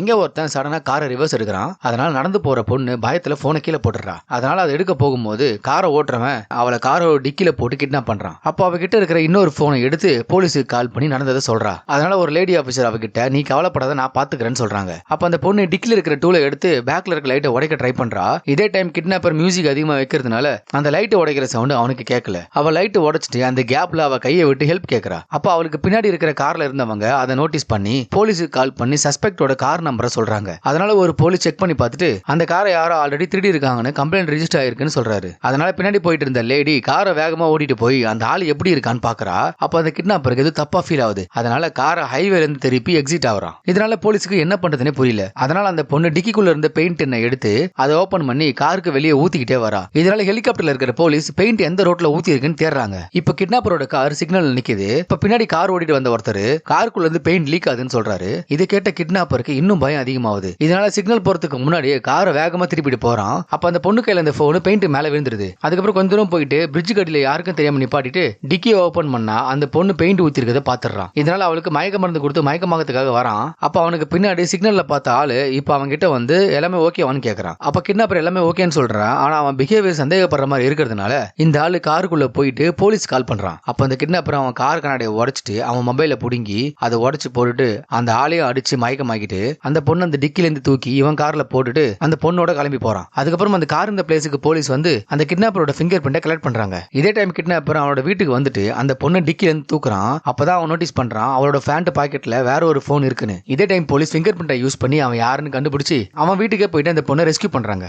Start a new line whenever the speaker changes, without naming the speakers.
இங்க ஒருத்தன் சடனா காரை ரிவர்ஸ் எடுக்கிறான். அதனால நடந்து போற பொண்ணு பயத்துல போனை கீழே போட்டுறா அதனால அதை எடுக்க போகும்போது காரை ஓட்டுறவன் அவளை காரை டிக்கில போட்டு கிட்னாப் பண்றான். அப்போ அவகிட்ட இருக்கிற இன்னொரு போனை எடுத்து போலீஸுக்கு கால் பண்ணி நடந்ததை சொல்றா. அதனால ஒரு லேடி ஆபீசர் அவகிட்ட நீ கவலைப்படாத நான் பாத்துக்கிறேன்னு சொல்றாங்க. அப்ப அந்த பொண்ணு டிக்கில இருக்கிற டூலை எடுத்து பேக்ல இருக்க லைட்டை உடைக்க ட்ரை பண்றா. இதே டைம் கிட்னாப்பர் மியூசிக் அதிகமா வைக்கிறதுனால அந்த லைட்டை உடைக்கிற சவுண்ட் அவனுக்கு கேட்கல அவ லைட் உடைச்சிட்டு அந்த கேப்ல அவ கையை விட்டு ஹெல்ப் கேட்கறா அப்ப அவளுக்கு பின்னாடி இருக்கிற கார்ல இருந்தவங்க அதை நோட்டீஸ் பண்ணி போலீஸுக்கு கால் பண்ணி சஸ்பெக்டோட கார் நம்பரை சொல்றாங்க. அதனால ஒரு போலீஸ் செக் பண்ணி பார்த்துட்டு அந்த காரை யாரோ ஆல்ரெடி திருடி இருக்காங்கன்னு கம்ப்ளைண்ட் ரெஜிஸ்டர் ஆயிருக்குன்னு சொல்றாரு. அதனால பின்னாடி போயிட்டு இருந்த லேடி காரை வேகமா ஓடிட்டு போய் அந்த ஆள் எப்படி இருக்கான்னு பாக்குறா அப்ப அந்த கிட்னாப்பருக்கு எது தப்பா ஃபீல் ஆகுது. அதனால காரை ஹைவேல இருந்து திருப்பி எக்ஸிட் ஆகுறான். இதனால போலீஸுக்கு என்ன பண்றதுனே புரியல. அதனால அந்த பொண்ணு டிக்கிக்குள்ள இருந்த பெயிண்ட் என்ன எடுத்து அதை ஓபன் பண்ணி காருக்கு வெளியே ஊத்திக்கிட்டே வரா. இதனால ஹெலிகாப்டர்ல இருக்கிற போலீஸ் பெயிண்ட் எந்த ரோட்ல ஊத்தி இருக்குன்னு தேடுறாங்க. இப்ப கிட்னாப்பரோட கார் சிக்னல் நிக்குது. இப்ப பின்னாடி கார் ஓடிட்டு வந்த ஒருத்தர் காருக்குள்ள இருந்து பெயிண்ட் லீக் ஆகுதுன்னு சொல்றாரு. இதை கேட்ட கிட்னாப்பருக்கு இன்னும் பயம் அதிகமாகுது. இதனால சிக்னல் போறதுக்கு முன்னாடியே காரை வேகமா திருப்பிட்டு போறான். அப்ப அந்த பொண்ணு கையில அந்த போன் பெயிண்ட் மேல விழுந்துருது. அதுக்கப்புறம் கொஞ்ச தூரம் போயிட்டு பிரிட்ஜ் கட்டில யாருக்கும் தெரியாம நிப்பாட்டிட்டு டிக்கி ஓபன் பண்ணா அந்த பொண்ணு பெயிண்ட் ஊத்திருக்கதை பாத்துறான் இதனால அவளுக்கு மயக்க மருந்து கொடுத்து மயக்கமாகத்துக்காக வரான். அப்ப அவனுக்கு பின்னாடி சிக்னல்ல பார்த்த ஆளு இப்ப அவன் கிட்ட வந்து எல்லாமே ஓகேவான்னு கேக்குறான். அப்ப கிட்னாப்பர் எல்லாமே ஓகேன்னு சொல்றான் ஆனா அவன் பிஹேவியர் சந்தேகப்படுற மாதிரி இருக்கிறதுனால இந்த ஆளு காருக்குள்ள போயிட்டு போலீஸ் கால் பண்றான். அப்ப அந்த கிட்னாப்பர் அவன் கார் கண்ணாடியை உடைச்சிட்டு அவன் மொபைல புடுங்கி அதை உடைச்சு போட்டுட்டு அந்த ஆளையும் அடிச்சு மயக்கமாக்கிட்டு அந்த பொண்ணு அந்த டிக்கில இருந்து தூக்கி இவன் கார்ல போட்டுட்டு அந்த பொண்ணோட கிளம்பி போறான். அதுக்கப்புறம் அந்த கார் இந்த பிளேஸுக்கு போலீஸ் வந்து அந்த கிட்னாப்பரோட ஃபிங்கர் பிரிண்ட கலெக்ட் பண்றாங்க. இதே டைம் கிட்னாப்பர் அவனோட வீட்டுக்கு வந்துட்டு அந்த பொண்ணு டிக்கில இருந்து தூக்குறான். அப்பதான் அவன் நோட்டீஸ் பண்றான் அவளோட ஃபேண்ட் பாக்கெட்ல வேற ஒரு போன் இருக்குன்னு. இதே டைம் போலீஸ் ஃபிங்கர் பிரிண்டை யூஸ் பண்ணி அவன் யாருன்னு கண்டுபிடிச்சு அவன் வீட்டுக்கே போயிட்டு அந்த பொண்ணை ரெஸ்கியூ பண்றாங்க.